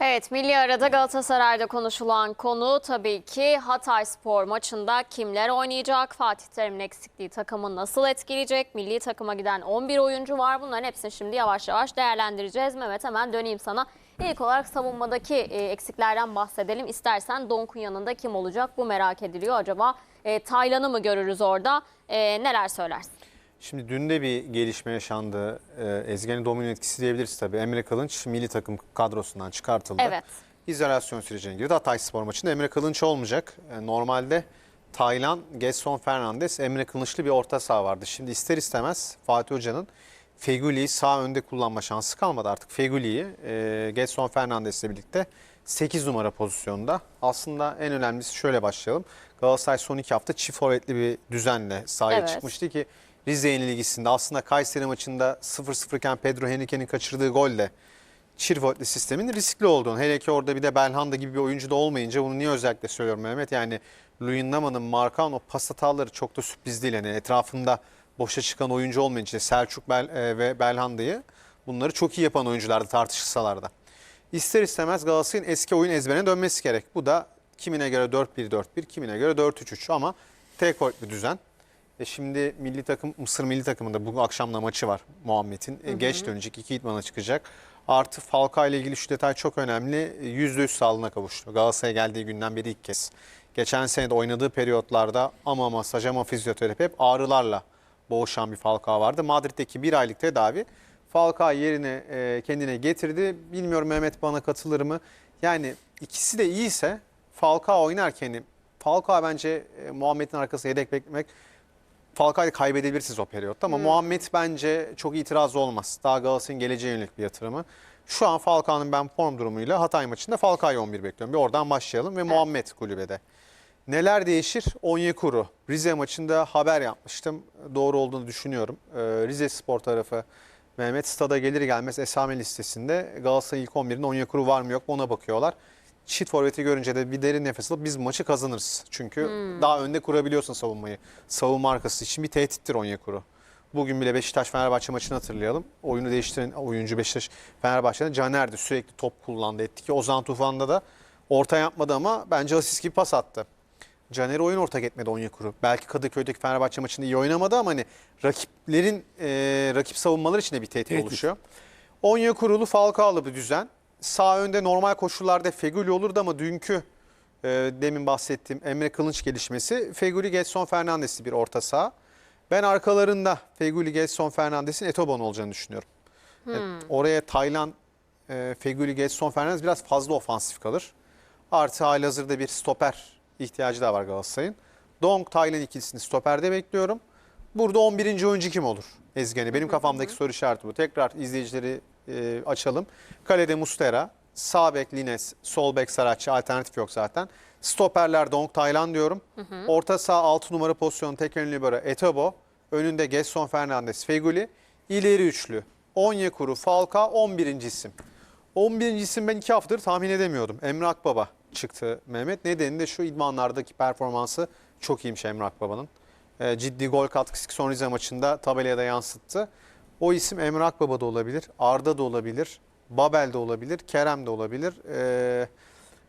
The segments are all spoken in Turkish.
Evet, milli arada Galatasaray'da konuşulan konu tabii ki Hatay Spor maçında kimler oynayacak? Fatih Terim'in eksikliği takımı nasıl etkileyecek? Milli takıma giden 11 oyuncu var. Bunların hepsini şimdi yavaş yavaş değerlendireceğiz. Mehmet hemen döneyim sana. İlk olarak savunmadaki e, eksiklerden bahsedelim. İstersen Donk'un yanında kim olacak? Bu merak ediliyor. Acaba e, Taylan'ı mı görürüz orada? E, neler söylersin? Şimdi dün de bir gelişme yaşandı. Ee, Ezgen'in domino etkisi diyebiliriz tabii. Emre Kılınç milli takım kadrosundan çıkartıldı. Evet. İzolasyon sürecine girdi. Hatay Spor maçında Emre Kılınç olmayacak. Ee, normalde Taylan, Gerson Fernandes, Emre Kılınçlı bir orta saha vardı. Şimdi ister istemez Fatih Hoca'nın Feguli'yi sağ önde kullanma şansı kalmadı artık. Feguli'yi e, Gerson Fernandes'le birlikte 8 numara pozisyonda. Aslında en önemlisi şöyle başlayalım. Galatasaray son iki hafta çift forvetli bir düzenle sahaya Evet. çıkmıştı ki Rize yenilgisinde aslında Kayseri maçında 0-0 iken Pedro Henrique'nin kaçırdığı golle çift forvetli sistemin riskli olduğunu. Hele ki orada bir de Belhanda gibi bir oyuncu da olmayınca bunu niye özellikle söylüyorum Mehmet? Yani Luyendama'nın Markan o pas hataları çok da sürpriz değil. Yani etrafında boşa çıkan oyuncu olmayınca Selçuk Bel, e, ve Belhanda'yı bunları çok iyi yapan oyunculardı tartışılsalar da. İster istemez Galatasaray'ın eski oyun ezberine dönmesi gerek. Bu da kimine göre 4-1-4-1, kimine göre 4-3-3 ama tek forvetli düzen. E şimdi milli takım Mısır milli takımında bu akşam da maçı var Muhammed'in. E geç dönecek, iki idmana çıkacak. Artı Falcao ile ilgili şu detay çok önemli. E, %100 sağlığına kavuştu. Galatasaray'a geldiği günden beri ilk kez. Geçen sene de oynadığı periyotlarda ama masaj ama fizyoterapi hep ağrılarla boğuşan bir Falcao vardı. Madrid'deki bir aylık tedavi Falcao yerine e, kendine getirdi. Bilmiyorum Mehmet bana katılır mı? Yani ikisi de iyiyse Falcao oynarken Falcao bence e, Muhammed'in arkasına yedek beklemek Falcao'yu kaybedebilirsiniz o periyotta ama Muhammed bence çok itiraz olmaz. Daha Galatasaray'ın geleceğe yönelik bir yatırımı. Şu an Falcao'nun ben form durumuyla Hatay maçında Falcao'yu 11 bekliyorum. Bir oradan başlayalım ve Muhammed kulübede. Neler değişir? Onyekuru. Rize maçında haber yapmıştım. Doğru olduğunu düşünüyorum. Ee, Rize Spor tarafı Mehmet Stada gelir gelmez esame listesinde Galatasaray ilk 11'inde Onyekuru var mı yok mu ona bakıyorlar. Çift forveti görünce de bir derin nefes alıp biz maçı kazanırız. Çünkü daha önde kurabiliyorsun savunmayı. Savunma arkası için bir tehdittir Onyekuru. Bugün bile Beşiktaş-Fenerbahçe maçını hatırlayalım. Oyunu değiştiren oyuncu Beşiktaş Fenerbahçe'den Caner'di. Sürekli top kullandı etti ki Ozan Tufan'da da orta yapmadı ama bence asist gibi pas attı. Caner oyun ortak etmedi Onyekuru. Belki Kadıköy'deki Fenerbahçe maçında iyi oynamadı ama hani rakiplerin e, rakip savunmalar için de bir tehdit, Tehdit. oluşuyor. Onyekuru'lu Falcao'lu bir düzen. Sağ önde normal koşullarda Feguli olurdu ama dünkü e, demin bahsettiğim Emre Kılınç gelişmesi Feguli Getson Fernandes'i bir orta saha. Ben arkalarında Feguli Getson Fernandes'in Etoban olacağını düşünüyorum. Evet, oraya Taylan e, Feguli Getson Fernandes biraz fazla ofansif kalır. Artı halihazırda bir stoper ihtiyacı da var Galatasaray'ın. Dong Taylan ikilisini stoperde bekliyorum. Burada 11. oyuncu kim olur? Ezgen'i. Benim kafamdaki soru işareti bu. Tekrar izleyicileri e, açalım. Kalede Mustera, sağ bek Lines, sol bek Saratçı alternatif yok zaten. Stoperler Dong Taylan diyorum. Orta saha 6 numara pozisyonu tek ön libero Etobo. Önünde Gerson Fernandes, Feguli. İleri üçlü. Onyekuru, Falcao 11. isim. 11. isim ben iki haftadır tahmin edemiyordum. Emre Akbaba çıktı Mehmet. Nedeni de şu idmanlardaki performansı çok iyiymiş Emre Akbaba'nın. Ee, ciddi gol katkısı son Rize maçında tabelaya da yansıttı. O isim Emre Akbaba da olabilir, Arda da olabilir, Babel de olabilir, Kerem de olabilir, ee,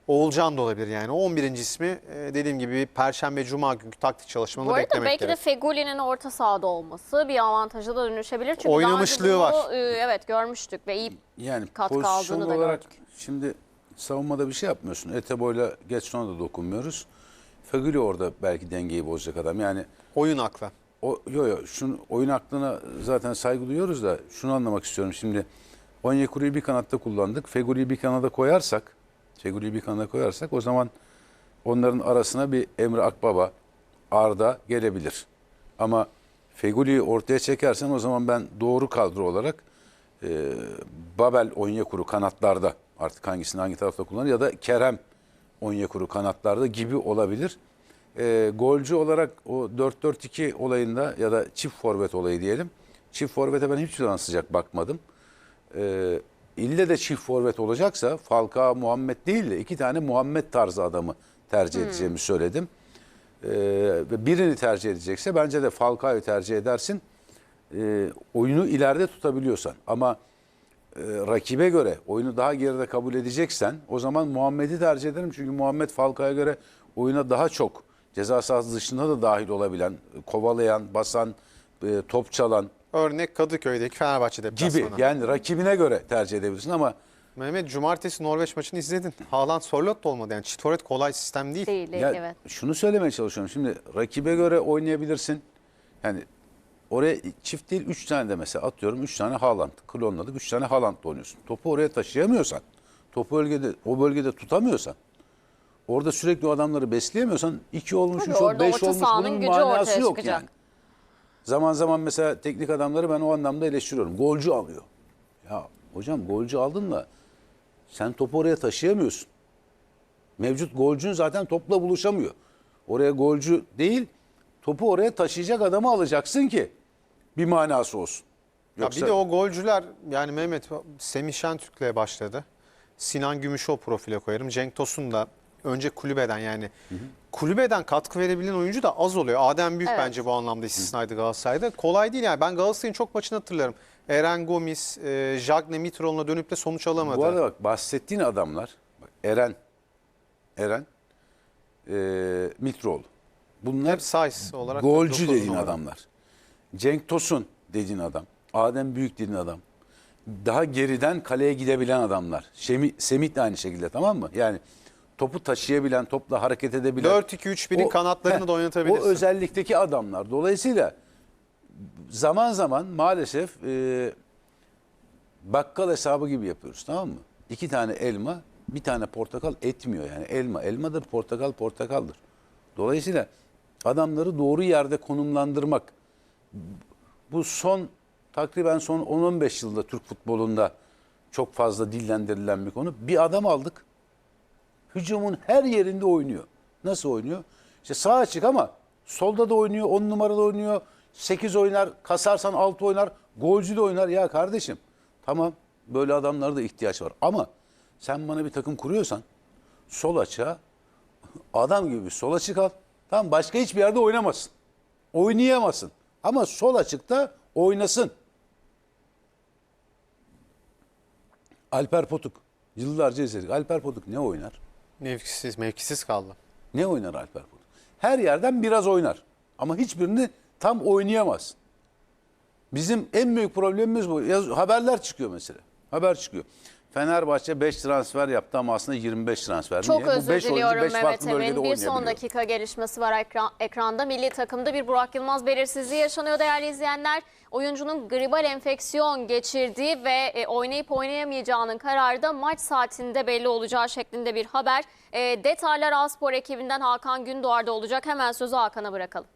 Oğulcan da olabilir yani. O 11. ismi e, dediğim gibi Perşembe Cuma günkü taktik Bu çalışmalarında arada beklemek belki gerek. de Feguli'nin orta sahada olması bir avantaja da dönüşebilir. Çünkü daha önce Oynamışlığı bunu, var. e, evet görmüştük ve iyi Yani katkı aldığını da olarak gördük. şimdi savunmada bir şey yapmıyorsun. Eteboy'la Getson'a da dokunmuyoruz. Feguli orada belki dengeyi bozacak adam. Yani Oyun akla. O yo yo şunu oyun aklına zaten saygı duyuyoruz da şunu anlamak istiyorum şimdi. Onyekuru'yu bir kanatta kullandık. Feguli'yi bir kanada koyarsak, Feguli'yi bir kanada koyarsak o zaman onların arasına bir Emre Akbaba, Arda gelebilir. Ama Feguli'yi ortaya çekersen o zaman ben doğru kadro olarak e, Babel Onyekuru kanatlarda artık hangisini hangi tarafta kullanır ya da Kerem Onyekuru kanatlarda gibi olabilir. E, golcü olarak o 4-4-2 olayında ya da çift forvet olayı diyelim. Çift forvete ben hiçbir zaman sıcak bakmadım. E, ille de çift forvet olacaksa Falcao Muhammed değil de iki tane Muhammed tarzı adamı tercih edeceğimi söyledim. E, ve birini tercih edecekse bence de Falcao'yu tercih edersin. E, oyunu ileride tutabiliyorsan ama rakibe göre oyunu daha geride kabul edeceksen o zaman Muhammed'i tercih ederim. Çünkü Muhammed Falcao'ya göre oyuna daha çok ceza sahası dışında da dahil olabilen, kovalayan, basan, e, top çalan Örnek Kadıköy'deki Fenerbahçe gibi. deplasmanı. Yani rakibine göre tercih edebilirsin ama Mehmet cumartesi Norveç maçını izledin. Haaland Sorlot da olmadı yani. Çitoret kolay sistem değil. Değil, değil ya evet. şunu söylemeye çalışıyorum. Şimdi rakibe göre oynayabilirsin. Yani oraya çift değil 3 tane de mesela atıyorum 3 tane Haaland klonladık 3 tane Haaland'la oynuyorsun. Topu oraya taşıyamıyorsan, topu bölgede o bölgede tutamıyorsan, orada sürekli o adamları besleyemiyorsan 2 olmuş, Tabii 3 olmuş, orada 5 orta olmuş sahanın bunun gücü manası yok çıkacak. yani. Zaman zaman mesela teknik adamları ben o anlamda eleştiriyorum. Golcü alıyor. Ya hocam golcü aldın da sen topu oraya taşıyamıyorsun. Mevcut golcün zaten topla buluşamıyor. Oraya golcü değil, topu oraya taşıyacak adamı alacaksın ki bir manası olsun. Ya bir de o golcüler yani Mehmet Semih Şentürk'le başladı. Sinan Gümüşo profile koyarım. Cenk Tosun da önce kulübeden yani kulübeden katkı verebilen oyuncu da az oluyor. Adem Büyük Evet. bence bu anlamda istisnaydı Galatasaray'da. Kolay değil yani. Ben Galatasaray'ın çok maçını hatırlarım. Eren Gomis, e, Jagne Mitroğlu'na dönüp de sonuç alamadı. Bu arada bak bahsettiğin adamlar bak Eren, Eren, e, Mitroğlu. Bunlar Hep size olarak. golcü dediğin numara. adamlar. Cenk Tosun dediğin adam. Adem Büyük dediğin adam. Daha geriden kaleye gidebilen adamlar. Şemi, Semih de aynı şekilde tamam mı? Yani topu taşıyabilen, topla hareket edebilen. 4-2-3-1'in O- kanatlarını heh, da oynatabilirsin. O özellikteki adamlar. Dolayısıyla zaman zaman maalesef e, bakkal hesabı gibi yapıyoruz tamam mı? İki tane elma, bir tane portakal etmiyor yani. Elma elmadır, portakal portakaldır. Dolayısıyla adamları doğru yerde konumlandırmak bu son takriben son 10-15 yılda Türk futbolunda çok fazla dillendirilen bir konu. Bir adam aldık. Hücumun her yerinde oynuyor. Nasıl oynuyor? İşte sağ açık ama solda da oynuyor, 10 numarada oynuyor. 8 oynar, kasarsan 6 oynar, golcü de oynar. Ya kardeşim tamam böyle adamlara da ihtiyaç var. Ama sen bana bir takım kuruyorsan sol açığa adam gibi sol açık al. Tamam başka hiçbir yerde oynamasın. Oynayamasın. Ama sol açıkta oynasın. Alper Potuk. Yıllarca izledik. Alper Potuk ne oynar? Mevkisiz, mevkisiz kaldı. Ne oynar Alper Potuk? Her yerden biraz oynar. Ama hiçbirini tam oynayamaz. Bizim en büyük problemimiz bu. Yaz- haberler çıkıyor mesela. Haber çıkıyor. Fenerbahçe 5 transfer yaptı ama aslında 25 transfer. Çok Niye? Bu özür beş oyuncu diliyorum beş Mehmet Emin. Bir son dakika gelişmesi var ekran, ekranda. Milli takımda bir Burak Yılmaz belirsizliği yaşanıyor değerli izleyenler. Oyuncunun gribal enfeksiyon geçirdiği ve e, oynayıp oynayamayacağının kararı da maç saatinde belli olacağı şeklinde bir haber. E, detaylar Aspor ekibinden Hakan Gündoğar'da olacak. Hemen sözü Hakan'a bırakalım.